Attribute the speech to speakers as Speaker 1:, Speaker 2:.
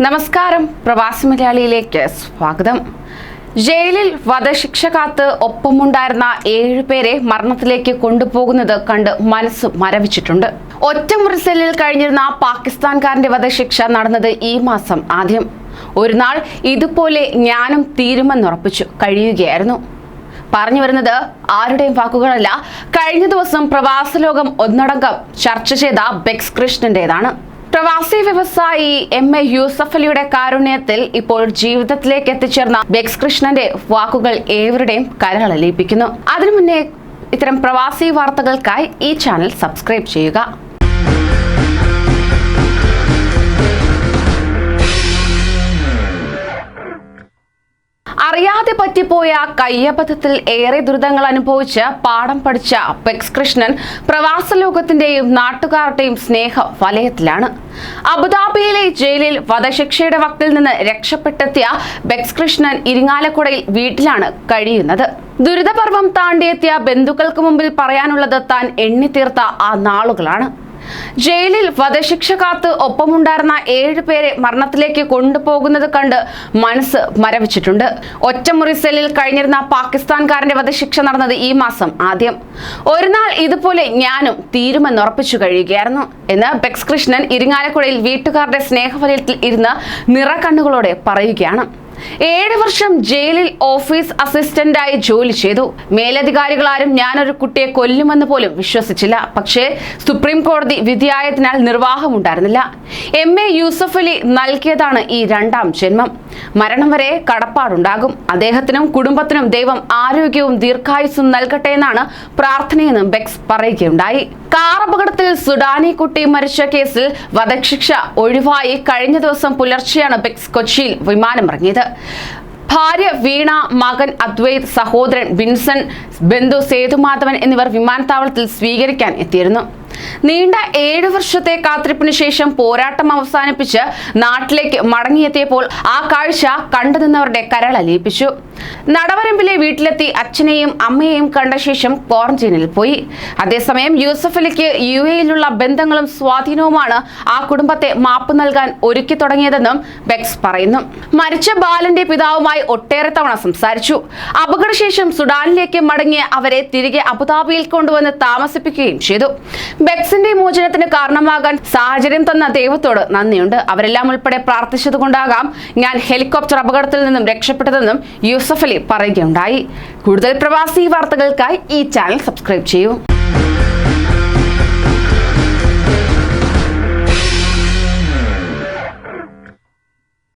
Speaker 1: നമസ്കാരം. പ്രവാസി മലയാളിയിലേക്ക് സ്വാഗതം. ജയിലിൽ വധശിക്ഷ കാത്ത് ഒപ്പമുണ്ടായിരുന്ന ഏഴുപേരെ മരണത്തിലേക്ക് കൊണ്ടുപോകുന്നത് കണ്ട് മനസ്സ് മരവിച്ചിട്ടുണ്ട്. ഒറ്റമുറി സെല്ലിൽ കഴിഞ്ഞിരുന്ന പാകിസ്ഥാൻകാരന്റെ വധശിക്ഷ നടന്നത് ഈ മാസം ആദ്യം. ഒരു നാൾ ഇതുപോലെ ഞാനും തീരുമെന്നുറപ്പിച്ചു കഴിയുകയായിരുന്നു. പറഞ്ഞു വരുന്നത് ആരുടെയും വാക്കുകളല്ല. കഴിഞ്ഞ ദിവസം പ്രവാസലോകം ഒന്നടങ്കം ചർച്ച ചെയ്ത ബെക്സ് കൃഷ്ണന്റേതാണ്. പ്രവാസി വ്യവസായി എം എ യൂസഫ് അലിയുടെ കാരുണ്യത്തിൽ ഇപ്പോൾ ജീവിതത്തിലേക്ക് എത്തിച്ചേർന്ന ബെക്സ് കൃഷ്ണന്റെ വാക്കുകൾ ഏവരുടെയും കരളലിയിപ്പിക്കുന്നു അതിനു മുന്നേ ഇത്തരം പ്രവാസി വാർത്തകൾക്കായി ഈ ചാനൽ സബ്സ്ക്രൈബ് ചെയ്യുക. അറിയാതെ പറ്റിപ്പോയ കയ്യബദ്ധത്തിൽ ഏറെ ദുരിതങ്ങൾ അനുഭവിച്ച് പാഠം പഠിച്ച പെക്സ് കൃഷ്ണൻ പ്രവാസ ലോകത്തിന്റെയും നാട്ടുകാരുടെയും സ്നേഹ വലയത്തിലാണ്. അബുദാബിയിലെ ജയിലിൽ വധശിക്ഷയുടെ വക്കിൽ നിന്ന് രക്ഷപ്പെട്ടെത്തിയ ബെക്സ് കൃഷ്ണൻ ഇരിങ്ങാലക്കുടയിൽ വീട്ടിലാണ് കഴിയുന്നത്. ദുരിതപർവം താണ്ടിയെത്തിയ ബന്ധുക്കൾക്ക് മുമ്പിൽ പറയാനുള്ളത് താൻ എണ്ണിത്തീർത്ത ആ നാളുകളാണ്. ജയിലിൽ വധശിക്ഷ കാത്ത് ഒപ്പമുണ്ടായിരുന്ന ഏഴുപേരെ മരണത്തിലേക്ക് കൊണ്ടുപോകുന്നത് കണ്ട് മനസ്സ് മരവിച്ചിട്ടുണ്ട്. ഒറ്റമുറി സെല്ലിൽ കഴിഞ്ഞിരുന്ന പാകിസ്ഥാൻകാരന്റെ വധശിക്ഷ നടന്നത് ഈ മാസം ആദ്യം. ഒരു നാൾ ഇതുപോലെ ഞാനും തീരുമെന്നുറപ്പിച്ചു കഴിയുകയായിരുന്നു. എന്ന് ബെക്സ് കൃഷ്ണൻ ഇരിങ്ങാലക്കുടയിൽ വീട്ടുകാരുടെ സ്നേഹവലയത്തിൽ ഇരുന്ന് നിറക്കണ്ണുകളോടെ പറയുകയാണ്. ഏഴ് വർഷം ജയിലിൽ ഓഫീസ് അസിസ്റ്റന്റായി ജോലി ചെയ്തു. മേലധികാരികളാരും ഞാനൊരു കുട്ടിയെ കൊല്ലുമെന്ന് പോലും വിശ്വസിച്ചില്ല. പക്ഷേ സുപ്രീം കോടതി വിധിയായതിനാൽ നിർവാഹമുണ്ടായിരുന്നില്ല. എം. എ. യൂസഫലി നൽകിയതാണ് ഈ രണ്ടാം ജന്മം. മരണം വരെ കടപ്പാടുണ്ടാകും. അദ്ദേഹത്തിനും കുടുംബത്തിനും ദൈവം ആരോഗ്യവും ദീർഘായുസ്സും നൽകട്ടെ എന്നാണ് പ്രാർത്ഥനയെന്നും ബെക്സ് പറയുകയുണ്ടായി. കാർ അപകടത്തിൽ സുഡാനി കുട്ടി മരിച്ച കേസിൽ വധശിക്ഷ ഒഴിവായി കഴിഞ്ഞ ദിവസം പുലർച്ചെയാണ് ബെക്സ് കൊച്ചിയിൽ വിമാനമിറങ്ങിയത്. ഭാര്യ വീണ മകൻ അദ്വൈത് സഹോദരൻ വിൻസൻ ബന്ധു സേതുമാധവൻ എന്നിവർ വിമാനത്താവളത്തിൽ സ്വീകരിക്കാൻ എത്തിയിരുന്നു. നീണ്ട ഏഴു വർഷത്തെ കാത്തിരിപ്പിന് ശേഷം പോരാട്ടം അവസാനിപ്പിച്ച് നാട്ടിലേക്ക് മടങ്ങിയെത്തിയപ്പോൾ ആ കാഴ്ച കണ്ടുനിന്നവരുടെ കരളലിയിപ്പിച്ചു നടവരമ്പിലെ വീട്ടിലെത്തി അച്ഛനെയും അമ്മയെയും കണ്ട ശേഷം ക്വാറന്റീനിൽ പോയി. അതേസമയം യൂസഫലിക്ക് യു എയിലുള്ള ബന്ധങ്ങളും സ്വാധീനവുമാണ് ആ കുടുംബത്തെ മാപ്പ് നൽകാൻ ഒരുക്കി തുടങ്ങിയതെന്നും ബെക്സ് പറയുന്നു. മരിച്ച ബാലന്റെ പിതാവുമായി ഒട്ടേറെ തവണ സംസാരിച്ചു. അപകടശേഷം സുഡാനിലേക്ക് മടങ്ങിയ അവരെ തിരികെ അബുദാബിയിൽ കൊണ്ടുവന്ന് താമസിപ്പിക്കുകയും ചെയ്തു. ബെക്സിന്റെ മോചനത്തിന് കാരണമാകാൻ സാഹചര്യം തന്ന ദൈവത്തോട് നന്ദിയുണ്ട്. അവരെല്ലാം ഉൾപ്പെടെ പ്രാർത്ഥിച്ചതുകൊണ്ടാകാം ഞാൻ ഹെലികോപ്റ്റർ അപകടത്തിൽ നിന്നും രക്ഷപ്പെട്ടതെന്നും യൂസഫ് അലി പറയുകയുണ്ടായി. കൂടുതൽ പ്രവാസി വാർത്തകൾക്കായി ഈ ചാനൽ സബ്സ്ക്രൈബ് ചെയ്യൂ.